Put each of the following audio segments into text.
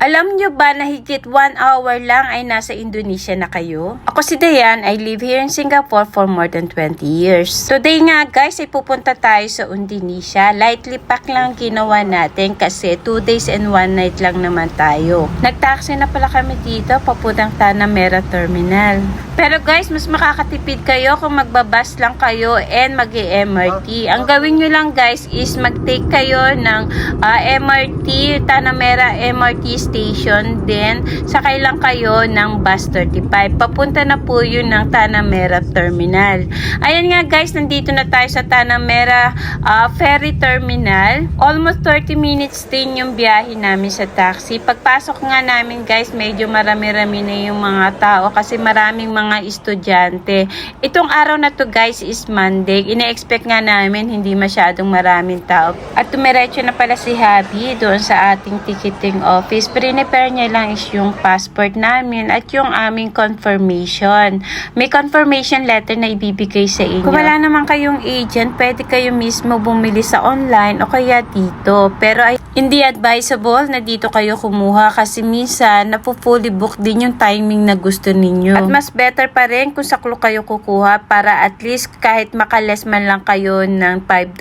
Alam nyo ba na higit 1 hour lang ay nasa Indonesia na kayo? Ako si Dayan, I live here in Singapore for more than 20 years. Today nga guys ay pupunta tayo sa Indonesia. Lightly pack lang ginawa natin kasi 2 days and 1 night lang naman tayo. Nagtaxi na pala kami dito papuntang Tanamera Terminal. Pero guys, mas makakatipid kayo kung magbabas lang kayo and mag mrt Ang gawin nyo lang guys is mag-take kayo ng ah, MRT, Tanamera MRT station. Then, sakay lang kayo ng bus 35. Papunta na po yun ng Tanamera Terminal. Ayan nga guys, nandito na tayo sa Tanamera ah, Ferry Terminal. Almost 30 minutes din yung biyahe namin sa taxi. Pagpasok nga namin guys, medyo marami-rami na yung mga tao kasi maraming mga estudyante. Itong araw na to guys is Monday. Ine-expect nga namin hindi masyadong maraming tao. At tumiretso na pala si Habi doon sa ating ticketing office. Prepare niya lang is yung passport namin at yung aming confirmation. May confirmation letter na ibibigay sa inyo. Kung wala naman kayong agent, pwede kayo mismo bumili sa online o kaya dito. Pero ay hindi advisable na dito kayo kumuha kasi minsan napo-fully book din yung timing na gusto ninyo. At mas better pa rin kung saklo kayo kukuha para at least kahit makales man lang kayo ng $5,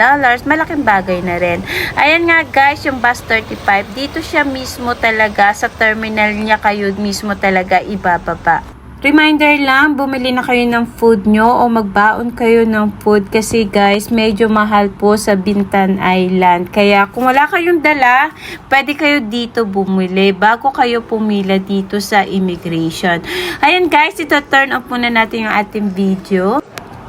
malaking bagay na rin. Ayan nga guys, yung bus 35, dito siya mismo talaga sa terminal niya kayo mismo talaga ibababa. Reminder lang, bumili na kayo ng food nyo o magbaon kayo ng food kasi guys, medyo mahal po sa Bintan Island. Kaya kung wala kayong dala, pwede kayo dito bumili bago kayo pumila dito sa immigration. Ayan guys, ito turn off muna natin yung ating video.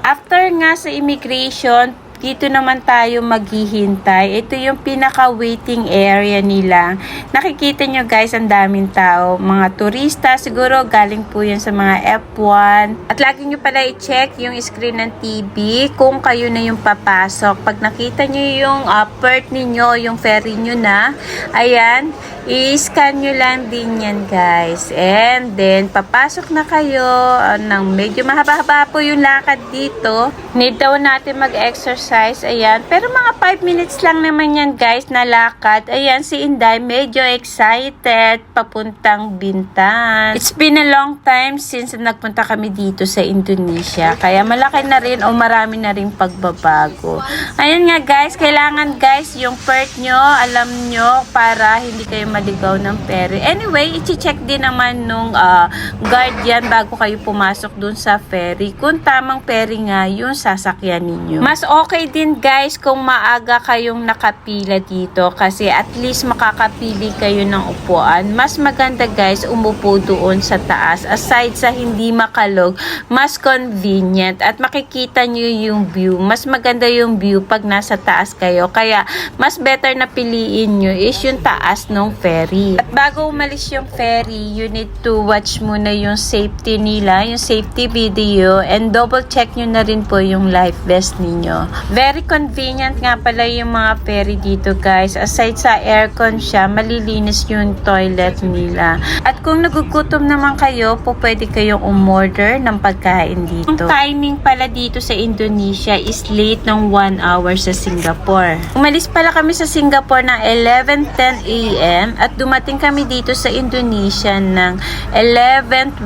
After nga sa immigration, dito naman tayo maghihintay. Ito yung pinaka-waiting area nila. Nakikita nyo guys, ang daming tao. Mga turista, siguro galing po yan sa mga F1. At lagi nyo pala i-check yung screen ng TV kung kayo na yung papasok. Pag nakita nyo yung uh, pert ninyo, yung ferry nyo na, ayan, i-scan nyo lang din yan guys. And then, papasok na kayo uh, ng medyo mahaba-haba po yung lakad dito. Need daw natin mag-exercise. Ayan. Pero mga 5 minutes lang naman yan guys na lakad. Ayan, si Inday medyo excited papuntang Bintan. It's been a long time since nagpunta kami dito sa Indonesia. Kaya malaki na rin o marami na rin pagbabago. Ayan nga guys, kailangan guys yung pert nyo, alam nyo, para hindi kayo maligaw ng ferry. Anyway, i-check din naman nung uh, guard yan bago kayo pumasok dun sa ferry. Kung tamang ferry nga yung sasakyan ninyo. Mas okay din guys kung maaga kayong nakapila dito kasi at least makakapili kayo ng upuan. Mas maganda guys umupo doon sa taas. Aside sa hindi makalog, mas convenient at makikita nyo yung view. Mas maganda yung view pag nasa taas kayo. Kaya mas better na piliin nyo is yung taas ng ferry. At bago umalis yung ferry, you need to watch muna yung safety nila, yung safety video and double check nyo na rin po yung life vest ninyo. Very convenient nga pala yung mga ferry dito guys. Aside sa aircon siya, malilinis yung toilet nila. At kung nagugutom naman kayo, po pwede kayong umorder ng pagkain dito. Ang timing pala dito sa Indonesia is late ng 1 hour sa Singapore. Umalis pala kami sa Singapore ng 11.10 a.m. at dumating kami dito sa Indonesia ng 11.20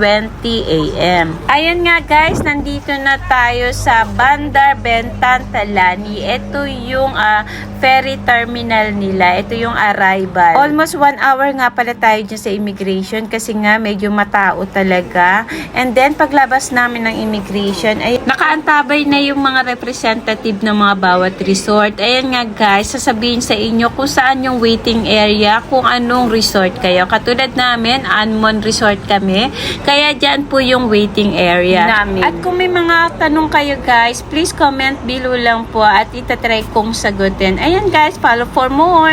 a.m. Ayan nga guys, nandito na tayo sa Bandar Bentan Talani. Ito yung ah, ferry terminal nila. Ito yung arrival. Almost one hour nga pala tayo dyan sa immigration kasi nga medyo matao talaga. And then paglabas namin ng immigration ay nakaantabay na yung mga representative ng mga bawat resort. Ayan nga guys, sasabihin sa inyo kung saan yung waiting area, kung anong resort kayo. Katulad namin, Anmon Resort kami. Kaya dyan po yung waiting area namin. At kung may mga tanong kayo guys, please comment below lang po at itatry kong sagutin. Ayan guys, follow for more.